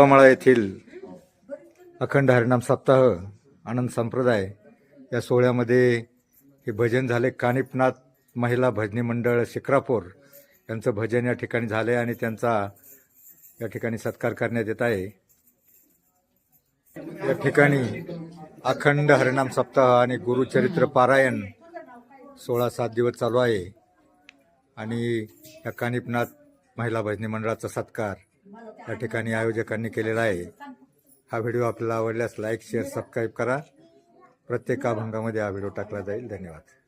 उभामाळा येथील अखंड हरिनाम सप्ताह आनंद संप्रदाय या सोहळ्यामध्ये हे भजन झाले. कानिपनाथ महिला भजनी मंडळ शिक्रापूर यांचं भजन या ठिकाणी झालं आणि त्यांचा या ठिकाणी सत्कार करण्यात येत आहे. या ठिकाणी अखंड हरिनाम सप्ताह आणि गुरुचरित्र पारायण सोळा सात दिवस चालू आहे. आणि या कानिपनाथ महिला भजनी मंडळाचा सत्कार या ठिकाणी आयोजकांनी केलेला आहे. हा व्हिडिओ आपल्याला आवडल्यास लाईक शेअर सबस्क्राईब करा. प्रत्येक अभंगामध्ये हा व्हिडिओ टाकला जाईल. धन्यवाद.